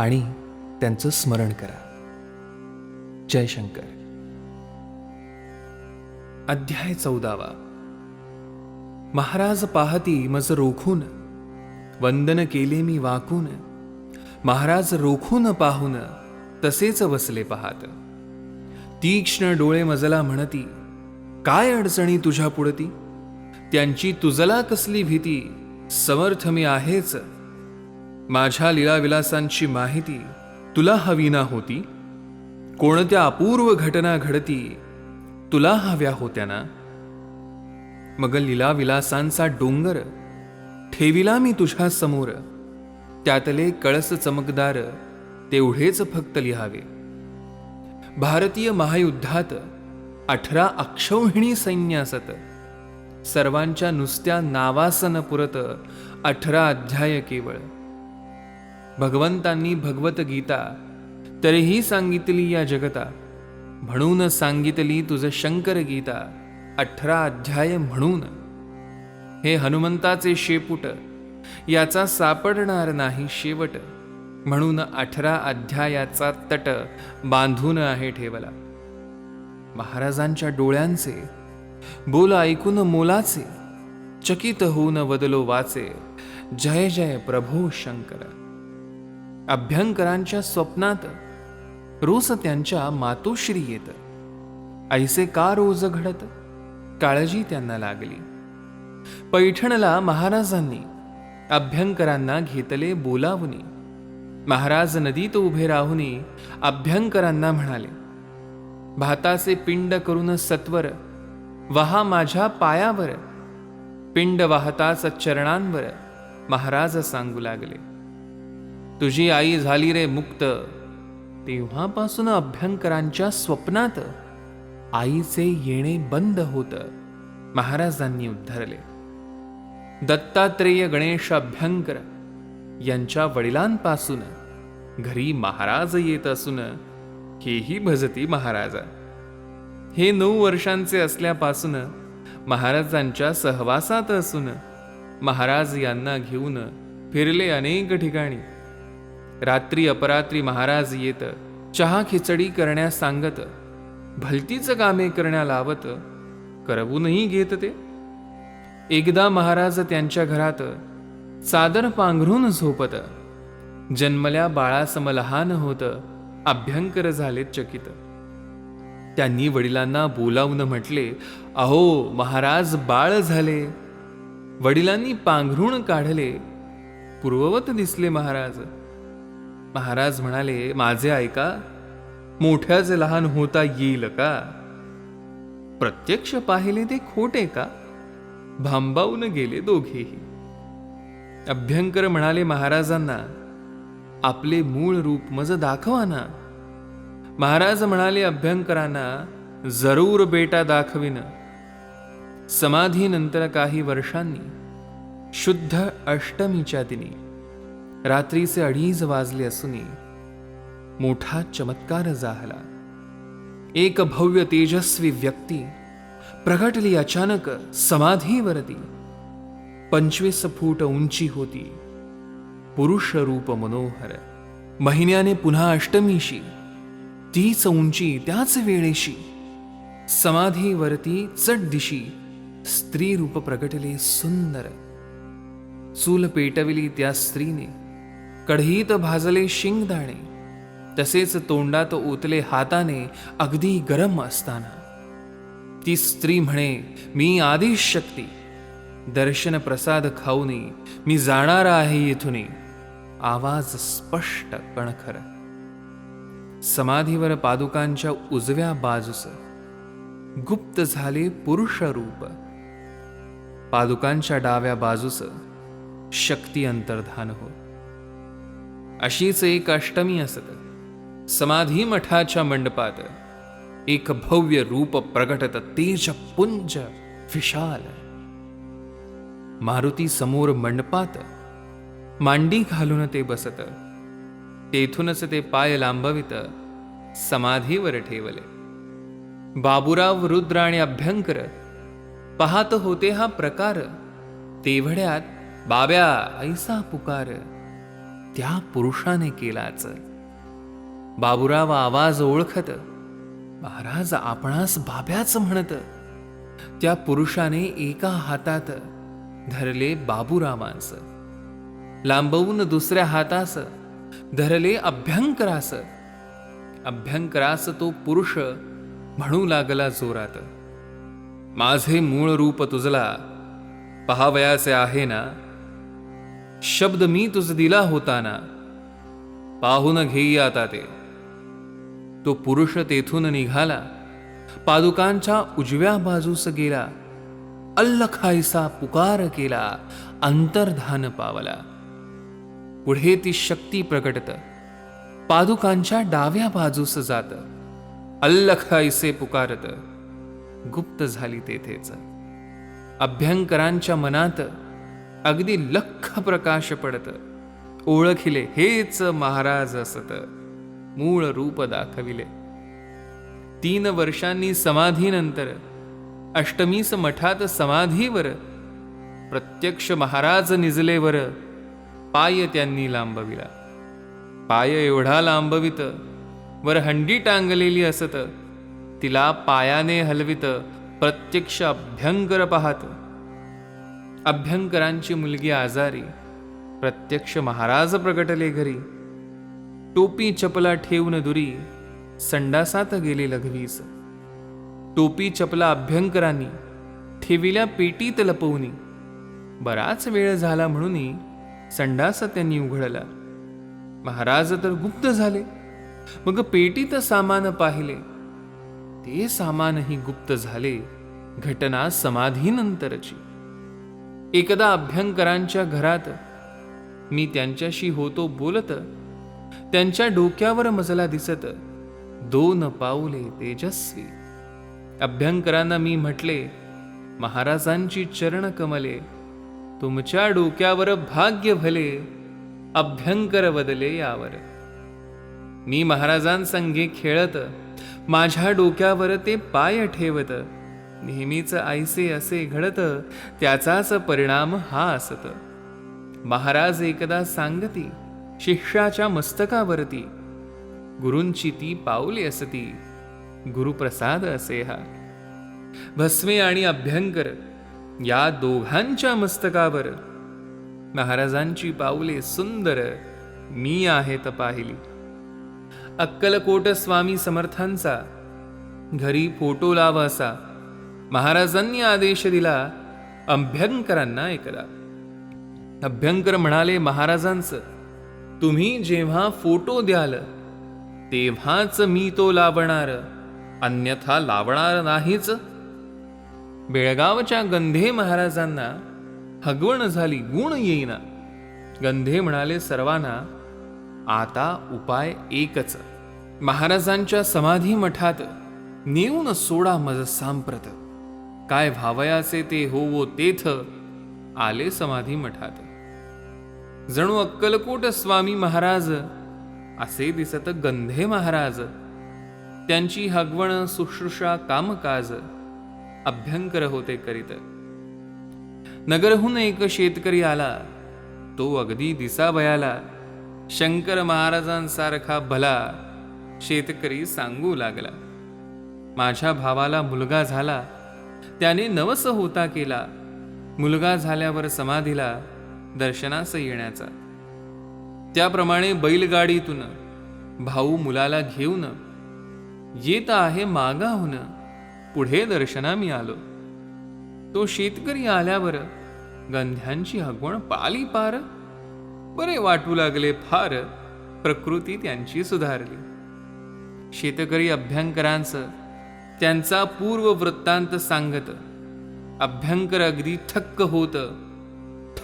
आणि त्यांचं स्मरण करा. जयशंकर अध्याय चौदावा. महाराज पाहती मज रोखून वंदन केले मी वाकून महाराज रोखून पाहून तसेच बसले पाहात. तीक्ष्ण डोळे मजला म्हणती काय अडचणी तुझ्या पुढती? त्यांची तुझला कसली भीती? समर्थ मी आहेच. माझ्या लीलाविलासांची माहिती तुला हवी ना होती. कोणत्या अपूर्व घटना घडती तुला हव्या होत्या ना मग लीलाविलासांचा डोंगर ठेविला मी तुझ्या समोर. त्यातले कळस चमकदार तेवढेच फक्त लिहावे. भारतीय महायुद्धात अठरा अक्षौहिणी सैन्य असत. सर्वांच्या नुसत्या नावासन पुरत अठरा अध्याय केवळ. भगवंतांनी भगवतगीता. तरीही सांगितली या जगता. म्हणून सांगितली तुझं शंकर गीता अठरा अध्याय म्हणून. हे हनुमंताचे शेपूट याचा सापडणार नाही शेवट. म्हणून अठरा अध्यायाचा तट बांधून आहे ठेवला. महाराजांच्या डोळ्यांचे बोल ऐकून मोलाचे चकित होऊन वदलो वाचे जय जय प्रभो शंकर. अभ्यंकरांच्या स्वप्नात रोज त्यांच्या मातोश्री येत. ऐसे का रोज घडत? काळजी त्यांना लागली. पैठणला महाराजांनी अभ्यंकरांना घेतले बोलावनी. महाराज नदीत उभे राहुनी अभ्यंकरांना म्हणाले भाताचे पिंड करून सत्वर वहा माझ्या पायावर. पिंड वाहताच चरणांवर महाराज सांगू लागले. तुझी आई झाली रे मुक्त. तेव्हापासून अभ्यंकरांच्या स्वप्नात आईचे येणे बंद होत. महाराजांनी उद्धरले. दत्तात्रेय गणेश अभ्यंकर यांच्या वडिलांपासून घरी महाराज येत असून हेही भजती महाराजा. हे नऊ वर्षांचे असल्यापासून महाराजांच्या सहवासात असून महाराज यांना घेऊन फिरले अनेक ठिकाणी. रात्री अपरात्री महाराज येत चहा खिचडी करण्यास सांगत भलतीचं कामे करण्या लावत करवूनही घेत ते. एकदा महाराज त्यांच्या घरात चादर पांघरून झोपत जन्मल्या बाळासम लहान होत अभ्यंकर झाले चकित. त्यांनी वडिलांना बोलावून म्हटले अहो महाराज बाळ झाले. वडिलांनी पांघरून काढले. पूर्ववत दिसले महाराज. महाराज म्हणाले माझे ऐका मोठ्याचे लहान होता येईल का? प्रत्यक्ष पाहिले ते खोटे का? भांबावून गेले दोघेही. अभ्यंकर म्हणाले महाराजांना आपले मूळ रूप मज दाखवा ना. महाराज म्हणाले अभ्यंकरांना जरूर बेटा दाखविन. समाधीनंतर काही वर्षांनी शुद्ध अष्टमीच्या दिनी रात्रीचे अडीच वाजले असूनही मोठा चमत्कार झाला. एक भव्य तेजस्वी व्यक्ती प्रगटली अचानक समाधीवरती. पंचवीस फूट उंची होती. पुरुष रूप मनोहर. महिन्याने पुन्हा अष्टमीशी. तीच उंची त्याच वेळेशी. समाधीवरती चट दिशी स्त्री रूप प्रगटले सुंदर. चूल पेटविली त्या स्त्रीने. कढईत भाजले शिंगदाणे तसेच तोंडात ओतले हाताने अगदी गरम असताना. ती स्त्री म्हणे मी आदिश शक्ती. दर्शन प्रसाद खाऊनी मी जाणार आहे येथून आवाज स्पष्ट कणखर. समाधीवर पादुकांच्या उजव्या बाजूस गुप्त झाले पुरुष रूप. पादुकांच्या डाव्या बाजूस शक्ती अंतर्धान हो अशीच एक अष्टमी असत. समाधी मठाच्या मंडपात एक भव्य रूप प्रगटत तेज पुंज विशाल. मारुती समोर मंडपात मांडी घालून ते बसत. तेथूनच ते पाय लांबवित समाधीवर ठेवले. बाबुराव रुद्र आणि अभ्यंकर पाहत होते हा प्रकार. तेवढ्यात बाब्या ऐसा पुकार. त्या पुरुषाने केलाच. बाबुराव आवाज ओळखत महाराज आपणास बाब्याच म्हणत. त्या पुरुषाने एका हातात धरले बाबुरावांस लांबवून दुसऱ्या हातास धरले अभ्यंकरास. अभ्यंकरास तो पुरुष म्हणू लागला जोरात माझे मूळ रूप तुझला पहावयाचे आहे ना? शब्द मी तुझ दिला होता ना पाहून घेई आता ते. तो पुरुष तेथून निघाला. पादुकांच्या उजव्या बाजूस गेला. अल्लखायसा पुकार केला. अंतर्धान पावला. पुढे ती शक्ती प्रकटत. पादुकांच्या डाव्या बाजूस जात. अल्लखायसे पुकारत. गुप्त झाली तेथेच. अभ्यंकरांच्या मनात अगदी लख प्रकाश पडत. ओळखिले हेच महाराज असत. मूळ रूप दाखविले. तीन वर्षांनी समाधीनंतर अष्टमीस मठात समाधीवर प्रत्यक्ष महाराज निजलेवर पाय त्यांनी लांबविला. पाय एवढा लांबवित वर हंडी टांगलेली असत तिला पायाने हलवित प्रत्यक्ष अभ्यंकर पाहत. अभ्यंकरांची मुलगी आजारी प्रत्यक्ष महाराज प्रगटले घरी. टोपी चपला ठेवून दुरी संडासात गेले लघवीस टोपी चपला अभ्यंकरांनी ठेविल्या पेटीत लपवणी बराच वेळ झाला म्हणून संडास त्यांनी उघडला. महाराज तर गुप्त झाले. मग पेटीत सामान पाहिले. ते सामानही गुप्त झाले घटना समाधीनंतरची. एकदा अभ्यंकरांच्या घरात मी त्यांच्याशी होतो बोलत त्यांच्या डोक्यावर मजला दिसत दोन पाऊले तेजस्वी. अभ्यंकरांना मी म्हटले महाराजांची चरण कमले तुमच्या डोक्यावर भाग्य भले अभ्यंकर बदले यावर. मी महाराजांसंगे खेळत माझ्या डोक्यावर ते पाय ठेवत नेहमीच आईसे असे घडत त्याचाच परिणाम हा असत. महाराज एकदा सांगती शिष्याच्या मस्तकावरती गुरूंची ती पाऊले असती गुरुप्रसाद असे हा. भस्मे आणि अभ्यंकर या दोघांच्या मस्तकावर महाराजांची पाऊले सुंदर मी आहेत पाहिली. अक्कलकोट स्वामी समर्थांचा घरी फोटो लावा असा महाराजांनी आदेश दिला अभ्यंकरांना एकदा अभ्यंकर म्हणाले महाराजांचं तुम्ही जेव्हा फोटो द्याल तेव्हाच मी तो लावणार. अन्यथा लावणार नाहीच. बेळगावच्या गंधे महाराजांना हगवण झाली गुण येईना. गंधे म्हणाले सर्वांना आता उपाय एकच. महाराजांच्या समाधी मठात नेऊन सोडा मज सांप्रत. काय भावयाचे ते होवो तेथ? आले समाधी मठात. जणू अक्कलकोट स्वामी महाराज असे दिसत गंधे महाराज. त्यांची हगवण सुश्रुषा कामकाज अभ्यंकर होते करीत. नगरहून एक शेतकरी आला. तो अगदी दिसावयाला. शंकर महाराजांसारखा भला शेतकरी सांगू लागला. माझ्या भावाला मुलगा झाला. त्याने नवस होता केला. मुलगा झाल्यावर समाधीला दर्शनास येण्याचा. त्याप्रमाणे बैलगाडीतून भाऊ मुलाला घेऊन येत आहे मागाहून पुढे दर्शना मी आलो. तो शेतकरी आल्यावर गंध्यांची हगवण पाली पार. बरे वाटू लागले फार. प्रकृती त्यांची सुधारली. शेतकरी अभ्यंकरांचं त्यांचा पूर्व वृत्तांत सांगत अभ्यंकर अगदी थक्क होत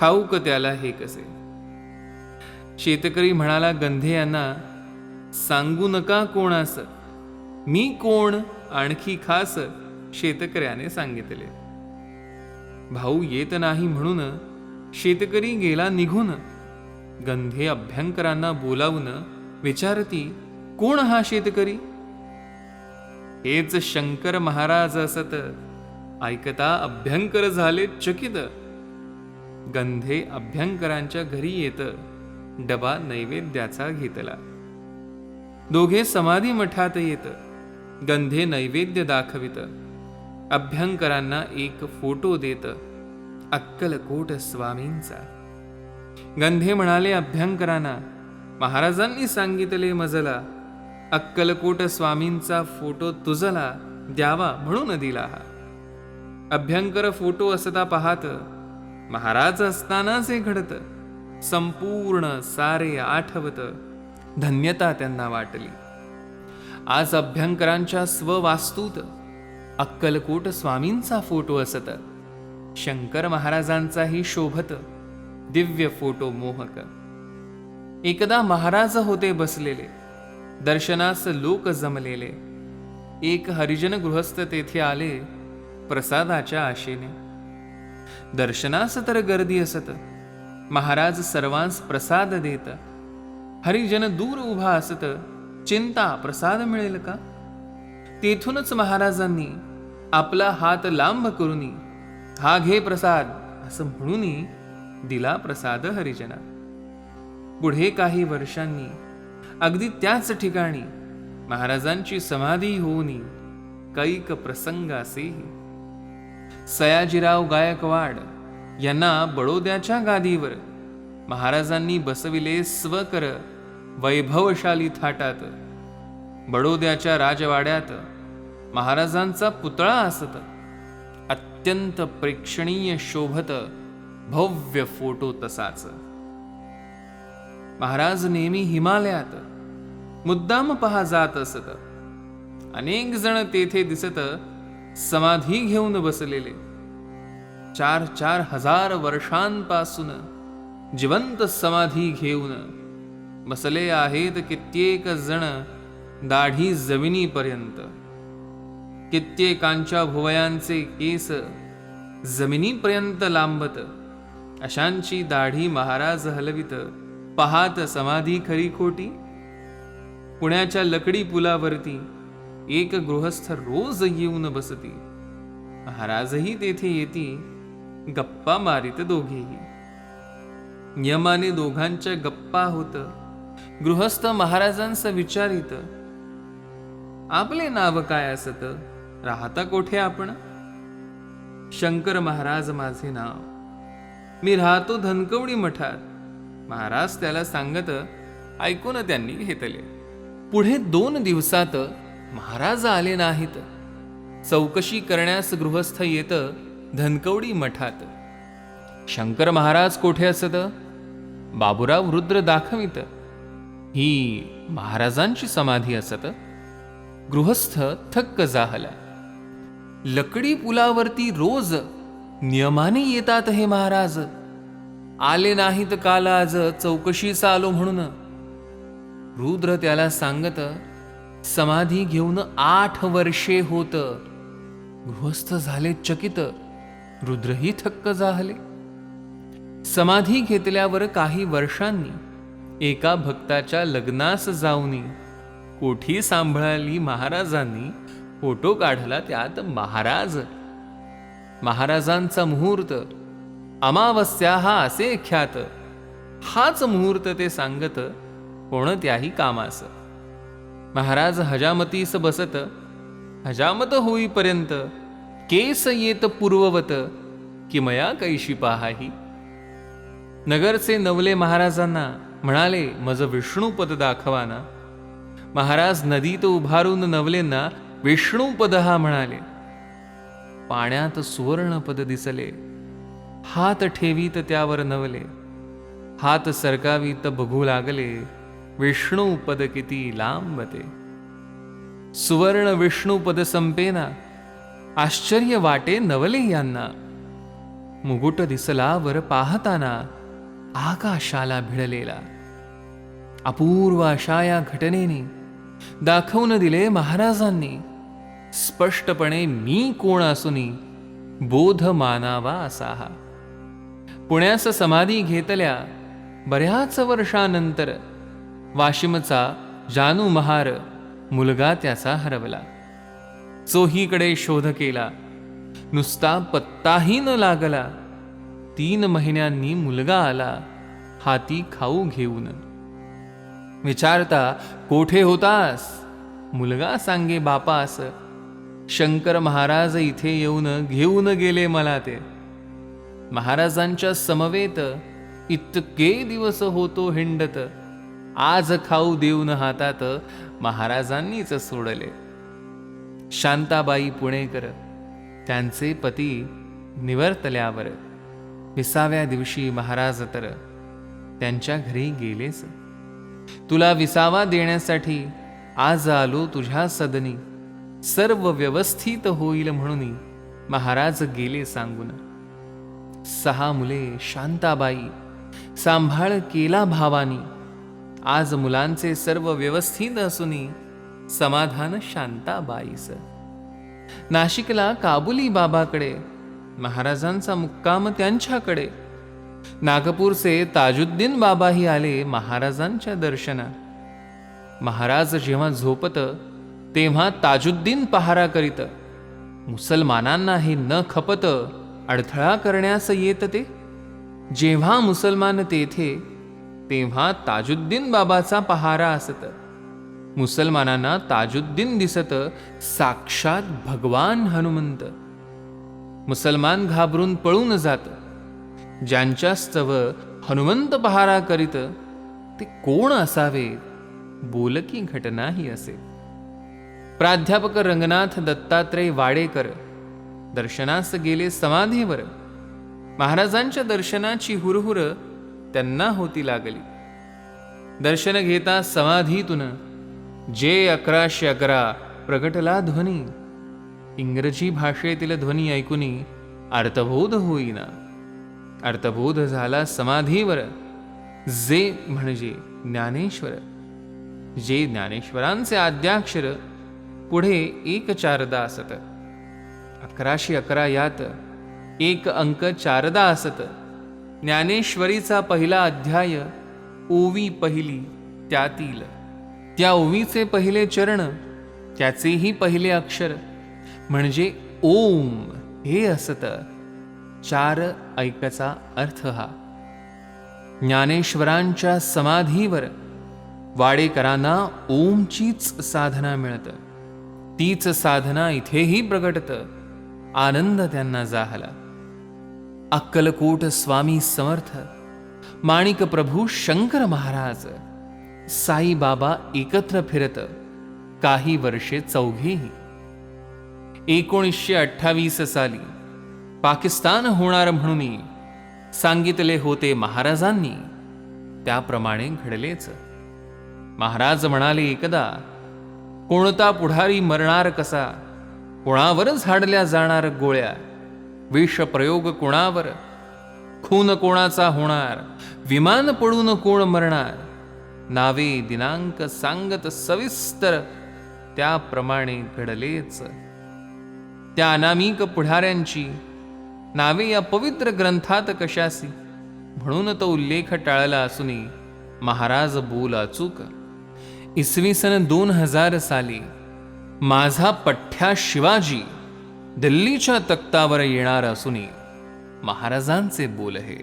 ठाऊक त्याला हे कसे? शेतकरी म्हणाला गंधे यांना सांगू नका कोणास. मी कोण आणखी खास शेतकऱ्याने सांगितले. भाऊ येत नाही म्हणून शेतकरी गेला निघून. गंधे अभ्यंकरांना बोलावून विचारती कोण हा शेतकरी? हेच शंकर महाराज असत. ऐकता अभ्यंकर झाले चकित. गंधे अभ्यंकरांच्या घरी येत. डबा नैवेद्याचा घेतला. दोघे समाधी मठात येत. गंधे नैवेद्य दाखवित. अभ्यंकरांना एक फोटो देत. अक्कलकोट स्वामींचा. गंधे म्हणाले अभ्यंकरांना महाराजांनी सांगितले मजला अक्कलकोट स्वामींचा फोटो तुझला द्यावा म्हणून दिला हा. अभ्यंकर फोटो असता पाहत महाराज असतानाच हे घडत संपूर्ण सारे आठवत धन्यता त्यांना वाटली. आज अभ्यंकरांच्या स्ववास्तूत अक्कलकोट स्वामींचा फोटो असत. शंकर महाराजांचाही शोभत दिव्य फोटो मोहक. एकदा महाराज होते बसलेले दर्शनास लोक जमलेले. एक हरिजन गृहस्थ तेथे आले प्रसादाच्या आशेने. दर्शनास तर गर्दी असत. महाराज सर्वांस प्रसाद देत. हरिजन दूर उभा असत. चिंता प्रसाद मिळेल का? तेथूनच महाराजांनी आपला हात लांब करून हा घे प्रसाद असं म्हणून दिला प्रसाद हरिजना पुढे काही वर्षांनी अगदी त्याच ठिकाणी महाराजांची समाधी होऊन कैक प्रसंगासेही सयाजीराव गायकवाड यांना बडोद्याच्या गादीवर महाराजांनी बसविले स्वकर वैभवशाली थाटात. बडोद्याच्या राजवाड्यात महाराजांचा पुतळा असत. अत्यंत प्रेक्षणीय शोभत भव्य फोटो तसाच. महाराज नेहमी हिमालयात मुद्दाम पहा जात असत. अनेक जण तेथे दिसत समाधी घेऊन बसलेले. चार चार हजार वर्षांपासून जिवंत समाधी घेऊन बसले आहेत कित्येक जण दाढी जमिनीपर्यंत. कित्येकांच्या भुवयांचे केस जमिनीपर्यंत लांबत अशांची दाढी महाराज हलवित. पहात समाधी खरी खोटी? पुण्याच्या लकडी पुलावरती एक गृहस्थ रोज येऊन बसती. महाराजही तेथे येती गप्पा मारित दोघेही. नियमाने दोघांच्या गप्पा होत गृहस्थ महाराजांस विचारित आपले नाव काय असत? राहता कोठे आपण? शंकर महाराज माझे नाव. मी राहतो धनकवडी मठात. महाराज त्याला सांगत ऐकून त्यांनी घेतले. पुढे दोन दिवसात महाराज आले नाहीत. चौकशी करण्यास गृहस्थ येत धनकवडी मठात. शंकर महाराज कोठे असत? बाबुराव रुद्र दाखवित. ही महाराजांची समाधी असत. गृहस्थ थक्क जाहला. लकडी पुलावरती रोज नियमाने येतात हे महाराज. आले नाहीत काल आज चौकशीचा आलो म्हणून. रुद्र त्याला सांगत समाधी घेऊन आठ वर्षे होत. गृहस्थ झाले चकित रुद्रही थक्क झाले. समाधी घेतल्यावर काही वर्षांनी एका भक्ताच्या लग्नास जाऊनी कोठी सांभाळली महाराजांनी फोटो काढला त्यात महाराज. महाराजांचा मुहूर्त अमावस्या हा असे ख्यात. हाच मुहूर्त ते सांगत कोणत्याही कामास. महाराज हजामतीस बसत हजामत होईपर्यंत केस येत पूर्ववत किमया कैशी पाहाही. नगरचे नवले महाराजांना म्हणाले मज विष्णुपद दाखवाना. महाराज नदीत उभारून नवलेंना विष्णुपद हा म्हणाले. पाण्यात सुवर्णपद दिसले. हात ठेवीत त्यावर नवले. हात सरकावीत बघू लागले. विष्णुपद किती लांबते. सुवर्ण विष्णुपद संपेना. आश्चर्य वाटे नवले यांना. मुकुट दिसला वर पाहताना. आकाशाला भिडलेला. अपूर्व अशा या घटनेने. दाखवून दिले महाराजांनी. स्पष्टपणे मी कोण असूनी. बोध मानावा असा हा पुण्यास समाधी घेतल्या बऱ्याच वर्षानंतर वाशिमचा जानू महार मुलगा त्याचा हरवला. चोहीकडे शोध केला. नुसता पत्ताही न लागला. तीन महिन्यांनी मुलगा आला हाती खाऊ घेऊन. विचारता कोठे होतास? मुलगा सांगे बापास. शंकर महाराज इथे येऊन घेऊन गेले मला ते. महाराजांच्या समवेत इतके दिवस होतो हिंडत. आज खाऊ देऊन हातात महाराजांनीच सोडले. शांताबाई पुणेकर त्यांचे पती निवर्तल्यावर विसाव्या दिवशी महाराज तर त्यांच्या घरी गेलेच. तुला विसावा देण्यासाठी आज आलो तुझ्या सदनी. सर्व व्यवस्थित होईल म्हणून महाराज गेले सांगून. सहा मुले शांताबाई सांभाळ केला भावानी. आज मुलांचे सर्व व्यवस्थित असुनी समाधान शांताबाईस नाशिकला काबुली बाबाकडे महाराजांचा मुक्काम त्यांच्याकडे. नागपूरचे ताजुद्दीन बाबाही आले महाराजांच्या दर्शना महाराज जेव्हा झोपत तेव्हा ताजुद्दीन पहारा करीत. मुसलमानांना हे न खपत अडथळा करण्यास येत ते? जेव्हा मुसलमान तेथे तेव्हा ताजुद्दीन बाबाचा पहारा असत. मुसलमानांना ताजुद्दीन दिसत साक्षात भगवान हनुमंत. मुसलमान घाबरून पळून जात. ज्यांच्या स्तव हनुमंत पहारा करीत ते कोण असावे? बोलकी घटना ही असे. प्राध्यापक रंगनाथ दत्तात्रय वाडेकर दर्शनास गेले समाधीवर. महाराजांच्या दर्शनाची हुरहुर त्यांना होती लागली. दर्शन घेता समाधीतून जे अकराशे अकरा प्रगटला ध्वनी. इंग्रजी भाषेतील ध्वनी ऐकूनी अर्थबोध होईना. अर्थबोध झाला समाधीवर. जे म्हणजे ज्ञानेश्वर. जे ज्ञानेश्वरांचे आद्याक्षर पुढे एक चारदा असत अकराशे अकरा यात एक अंक चारदा असत. ज्ञानेश्वरीचा पहिला अध्याय ओवी पहिली त्यातील. त्या ओवीचे पहिले चरण त्याचेही पहिले अक्षर म्हणजे ओम हे असत. चार ऐकचा अर्थ हा. ज्ञानेश्वरांच्या समाधीवर वाडेकरांना ओमचीच साधना मिळत. तीच साधना इथेही प्रगटतं. आनंद त्यांना जाहला. अक्कलकोट स्वामी समर्थ माणिक प्रभू शंकर महाराज साईबाबा एकत्र फिरत काही वर्षे चौघेही. एकोणीसशे अठ्ठावीस साली पाकिस्तान होणार म्हणून सांगितले होते महाराजांनी त्याप्रमाणे घडलेच. महाराज म्हणाले एकदा कोणता पुढारी मरणार कसा? कुणावर झाडल्या जाणार गोळ्या? विषप्रयोग कुणावर कोणावर? खून कोणाचा होणार? विमान पडून कोण मरणार? नावे दिनांक सांगत सविस्तर त्याप्रमाणे घडलेच. त्या अनामिक पुढाऱ्यांची नावे या पवित्र ग्रंथात कशासी? म्हणून तो उल्लेख टाळला असूनही महाराज बोल अचूक. इसवी सन दोन हजार साली माझा पठ्ठ्या शिवाजी दिल्लीच्या तख्तावर येणार असूनही महाराजांचे बोल हे.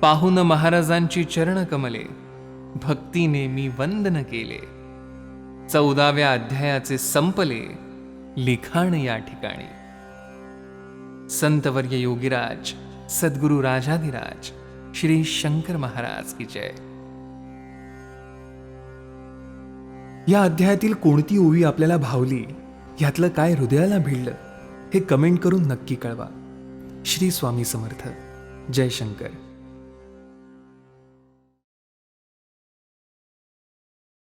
पाहून महाराजांची चरणकमले भक्तीने मी वंदन केले. चौदाव्या अध्यायाचे संपले लिखाण या ठिकाणी. संतवर्य योगीराज सद्गुरु राजाधिराज श्री शंकर महाराज की जय. या अध्यायातील कोणती ओवी आपल्याला भावली? यातलं काय हृदयाला भिडलं? हे कमेंट करून नक्की कळवा. श्री स्वामी समर्थ. जयशंकर